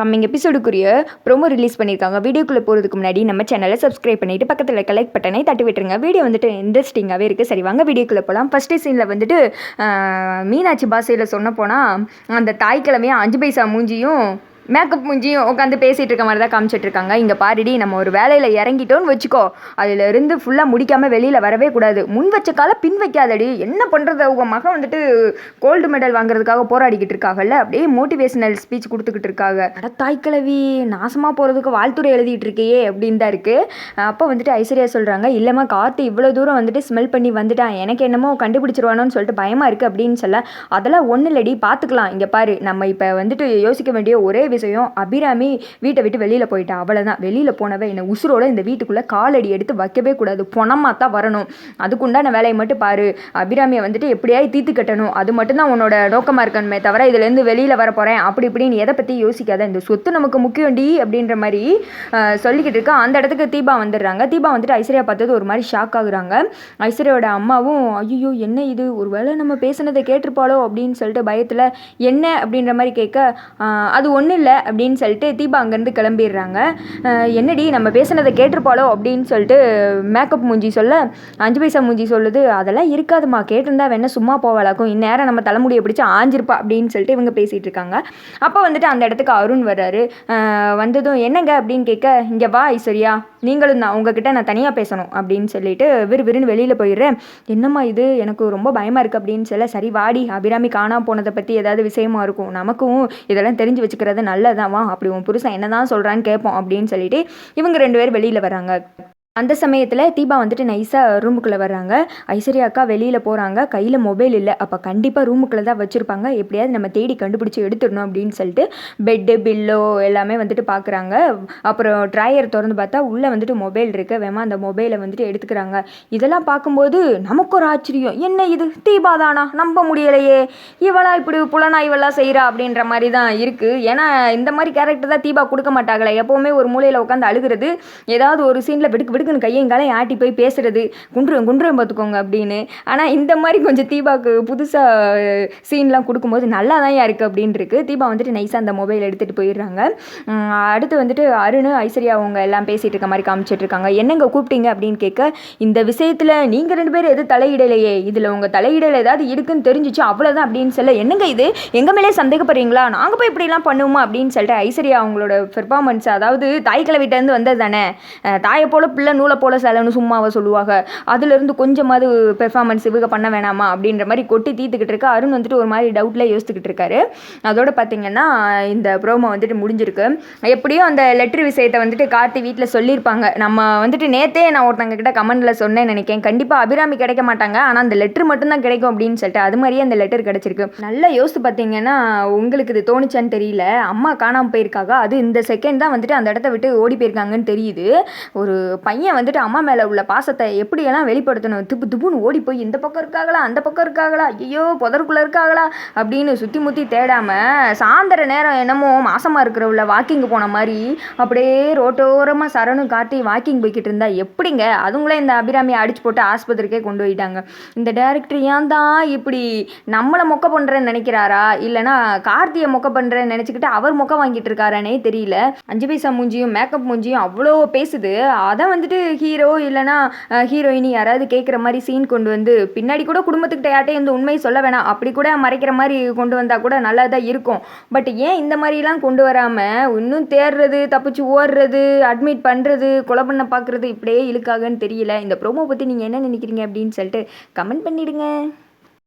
Coming எபிசோடுக்குரிய promo release பண்ணியிருக்காங்க. வீடியோக்குள்ளே போகிறதுக்கு முன்னாடி நம்ம சேனலை சப்ஸ்கிரைப் பண்ணிட்டு பக்கத்தில் இருக்க லைக் பட்டனை தட்டி விட்டுருங்க. வீடியோ வந்துட்டு இன்ட்ரெஸ்டிங்காகவே இருக்குது சரி வாங்க வீடியோக்குள்ளே போகலாம் ஃபஸ்ட்டு சீனில் வந்துட்டு மீனாட்சி பாஷையில் சொன்ன போனால் அந்த தாய்க்கிழமையும் அஞ்சு பைசா மூஞ்சியும் மேக்கப் மூஞ்சியும் உட்காந்து பேசிகிட்டு இருக்க மாதிரி தான் காமிச்சிட்டு இருக்காங்க. இங்கே பாரிடி நம்ம ஒரு வேலையில் இறங்கிட்டோன்னு வச்சுக்கோ. அதிலிருந்து ஃபுல்லாக முடிக்காமல் வெளியில் வரவே கூடாது. முன் வச்ச கால பின் வைக்காதடி. என்ன பண்ணுறது அவங்க மகன் வந்துட்டு கோல்டு மெடல் வாங்குறதுக்காக போராடிக்கிட்டு இருக்காங்கல்ல அப்படியே மோட்டிவேஷனல் ஸ்பீச் கொடுத்துக்கிட்டு இருக்காங்க அட தாய்க்கிழவி நாசமாக போகிறதுக்கு வாழ்த்துறை எழுதிட்டு இருக்கையே அப்படின்னு தான் இருக்குது அப்போ வந்துட்டு ஐஸ்வர்யா சொல்கிறாங்க இல்லைம்மா காற்று இவ்வளோ தூரம் வந்துட்டு ஸ்மெல் பண்ணி வந்துட்டான். எனக்கு என்னமோ கண்டுபிடிச்சிருவானோன்னு சொல்லிட்டு பயமாக இருக்குது அப்படின்னு சொல்ல. அதெல்லாம் ஒன்றும் இல்லடி பார்த்துக்கலாம் இங்கே பாரு நம்ம இப்போ வந்துட்டு யோசிக்க வேண்டிய ஒரே விஷயம் அபிராமி வீட்டை விட்டு வெளியில் போயிட்டா. அவ்வளோதான் வெளியில் போனவ என்னை உசுரோட இந்த வீட்டுக்குள்ளே காலடி எடுத்து வைக்கவே கூடாது. பொணமாக தான் வரணும். அதுக்குண்டான வேலையை மட்டும் பாரு. அபிராமியை வந்துட்டு எப்படியாவது தீத்து கட்டணும். அது மட்டும்தான் உன்னோட நோக்கமாக இருக்கணுமே தவிர இதுலேருந்து வெளியில் வர போகிறேன் அப்படி இப்படின்னு எதை பற்றி யோசிக்காத. இந்த சொத்து நமக்கு முக்கியம்டி அப்படின்ற மாதிரி சொல்லிக்கிட்டு இருக்கா. அந்த இடத்துக்கு தீபா வந்துடுறாங்க. தீபா வந்துட்டு ஐஸ்வர்யா பார்த்தது ஒரு மாதிரி ஷாக் ஆகுறாங்க. ஐஸ்வர்யாவோட அம்மாவும் ஐயோ என்ன இது? ஒரு வேளை நம்ம பேசுனதை கேட்டிருப்பாளோ? அப்படின்னு சொல்லிட்டு பயத்தில் என்ன? அப்படின்ற மாதிரி கேட்க அது ஒன்றும் இல்லை. அப்படின்னு சொல்லிட்டு தீபா அங்கேருந்து கிளம்பிடுறாங்க. என்னடி நம்ம பேசுனதை கேட்டிருப்பாளோ அப்படின்னு சொல்லிட்டு மேக்கப் மூஞ்சி சொல்ல அஞ்சு பைசா மூஞ்சி சொல்லுது. அதெல்லாம் இருக்காதுமா கேட்டிருந்தா வேணா சும்மா போவாளாக்கும். இந்நேரம் நம்ம தலைமுடியை பிடிச்சி ஆஞ்சிருப்பா அப்படின்னு சொல்லிட்டு இவங்க பேசிகிட்டு இருக்காங்க. அப்போ வந்துட்டு அந்த இடத்துக்கு அருண் வர்றாரு. வந்ததும் என்னங்க அப்படின்னு கேட்க இங்கே வா ஐஸ்வர்யா. நீங்களும் தான் உங்ககிட்ட நான் தனியாக பேசணும். அப்படின்னு சொல்லிட்டு விறுவிறுன்னு வெளியில் போயிடுறேன். என்னம்மா இது? எனக்கு ரொம்ப பயமாக இருக்குது அப்படின்னு சொல்ல சரி வாடி அபிராமி காணாம போனதை பற்றி ஏதாவது விஷயமா இருக்கும். நமக்கும் இதெல்லாம் தெரிஞ்சு வச்சுக்கிறது நல்லதான் வா அப்படி உன் புருஷன் என்னதான் சொல்கிறான்னு கேட்போம் அப்படின்னு சொல்லிட்டு இவங்க ரெண்டு பேரும் வெளியில் வராங்க அந்த சமயத்தில் தீபா வந்துட்டு நைஸாக ரூமுக்குள்ளே வர்றாங்க. ஐஸ்வர்யா அக்கா வெளியில் போகிறாங்க கையில் மொபைல் இல்லை. அப்போ கண்டிப்பாக ரூமுக்குள்ளே தான் வச்சுருப்பாங்க. எப்படியாவது நம்ம தேடி கண்டுபிடிச்சி எடுத்துடணும் அப்படின்னு சொல்லிட்டு பெட்டு பில்லோ எல்லாமே வந்துட்டு பார்க்குறாங்க அப்புறம் ட்ராயர் திறந்து பார்த்தா உள்ளே வந்துட்டு மொபைல் இருக்கு. வேமா அந்த மொபைலை வந்துட்டு எடுத்துக்கிறாங்க. இதெல்லாம் பார்க்கும்போது நமக்கு ஒரு ஆச்சரியம். என்ன இது? தீபா தானா? நம்ப முடியலையே. இவளா இப்படி புலனாய்வெல்லாம் செய்கிறா அப்படின்ற மாதிரி தான் இருக்குது ஏன்னா இந்த மாதிரி கேரக்டர் தான் தீபா கொடுக்க மாட்டாங்களே. எப்போவுமே ஒரு மூலையில் உட்காந்து அழுகிறது. ஏதாவது ஒரு சீனில் வெடுக்கு வெடுக்குன்னு கையும் காலையும் ஆட்டி போய் பேசுறது. குன்றும் குன்றும் பார்த்துக்கோங்க அப்படின்னு. ஆனால் இந்த மாதிரி கொஞ்சம் தீபாவுக்கு புதுசாக சீன்லாம் கொடுக்கும்போது நல்லா தான் இருக்குது அப்படின்னு இருக்கு தீபா வந்துட்டு நைஸாக அந்த மொபைல் எடுத்துகிட்டு போயிடுறாங்க. அடுத்து வந்துட்டு அருண் ஐஸ்வர்யா அவங்க எல்லாம் பேசிகிட்டு இருக்க மாதிரி காமிச்சிட்டு இருக்காங்க. என்னங்க கூப்பிட்டீங்க அப்படின்னு கேட்க இந்த விஷயத்தில் நீங்கள் ரெண்டு பேரும் எது தலையிடலையே? இதில் உங்கள் தலையிடல் ஏதாவது இருக்குன்னு தெரிஞ்சிச்சு அவ்வளோதான் அப்படின்னு சொல்ல என்னங்க இது? எங்கள் மேலே சந்தேகப்படுறீங்களா? நாங்கள் போய் இப்படிலாம் பண்ணுவோமா அப்படின்னு சொல்லிட்டு ஐஸ்வர்யா அவங்களோட பெர்ஃபார்மன்ஸ் அதாவது தாய் கிளவிட்டேருந்து வந்தது தானே? தாயை போல் பிள்ளை நூலை போல சிலன்னு சும்மாவை சொல்லுவாங்க. அதுலேருந்து கொஞ்சமாவது பெர்ஃபார்மன்ஸ் இவங்க பண்ண வேணாமா அப்படின்ற மாதிரி கொட்டி தீர்த்துக்கிட்டு இருக்கு. அருண் வந்துட்டு ஒரு மாதிரி டவுட்டில் யோசித்துக்கிட்டு இருக்காரு. அதோட பார்த்தீங்கன்னா இந்த ப்ரோமோ வந்துட்டு முடிஞ்சிருக்கு. எப்படியும் அந்த லெட்ரு விஷயத்தை வந்துட்டு கார்த்தி வீட்டில் சொல்லியிருப்பாங்க. நம்ம வந்துட்டு நேத்தே நான் ஒருத்தங்க கிட்ட கமெண்ட்டில் சொன்னேன்னு நினைக்கிறேன். கண்டிப்பாக அபிராமி கிடைக்க மாட்டாங்க. ஆனால் அந்த லெட்ரு மட்டும்தான் கிடைக்கும் அப்படின்னு சொல்லிட்டு அது மாதிரியே அந்த லெட்டர் கிடச்சிருக்கு. நல்லா யோசித்து பார்த்தீங்கன்னா உங்களுக்கு இது தோணுச்சான்னு தெரியல. அம்மா காணாமல் போயிருக்காங்க. அது இந்த செகண்ட் தான் வந்துட்டு அந்த இடத்த விட்டு ஓடி போயிருக்காங்கன்னு தெரியுது. ஒரு பையன் வந்துட்டு அம்மா மேலே உள்ள பாசத்தை எப்படியெல்லாம் வெளிப்படுத்தணும்? துப்பு துப்புன்னு ஓடி போய் இந்த பக்கம் இருக்காங்களா அந்த பக்கம் இருக்காங்களா ஐயோ புதருக்குள்ளே இருக்காங்களா அப்படின்னு சுற்றி முற்றி தேடாமல் சாயந்தர நேரம் என்னமோ மாசமாக இருக்கிறவள வாக்கிங் போன மாதிரி அப்படியே ரோட்டோரமாக சரணும் காட்டி வாக்கிங் போய்கிட்டு இருந்தா எப்படிங்க? அதுங்களே இந்த அபிராமியை அடிச்சு போட்டு ஆஸ்பத்திரிக்கே கொண்டு போயிட்டாங்க. இந்த டேரக்டர் ஏன் தான் இப்படி நம்மளை மொக்க பண்ணுறேன்னு நினைக்கிறாரா? இல்லைனா கார்த்தியை மொக்க பண்ணுறேன்னு நினச்சிக்கிட்டு அவர் மொக்க வாங்கிட்டு இருக்காரானே தெரியல. அஞ்சு பைசா மூஞ்சியும் மேக்கப் மூஞ்சியும் அவ்வளோ பேசுது. அதை வந்துட்டு ஹீரோ இல்லைனா ஹீரோயினி யாராவது கேட்குற மாதிரி சீன் கொண்டு வந்து பின்னாடி கூட குடும்பத்துக்கிட்ட யார்ட்டே இந்த உண்மையை சொல்ல வேணாம். அப்படி கூட மறைக்கிற மாதிரி கொண்டு வந்தால் கூட நல்லா தான் இருக்கும். பட் ஏன் இந்த மாதிரிலாம் கொண்டு வராமல் இன்னும் தேடுறது தப்பிச்சு ஓடுறது அட்மிட் பண்ணுறது கொலை பண்ண பார்க்குறது இப்படியே இழுக்காகன்னு தெரியல. இந்த ப்ரோமோ பற்றி நீங்கள் என்ன நினைக்கிறீங்க அப்படின்னு சொல்லிட்டு கமெண்ட் பண்ணிடுங்க.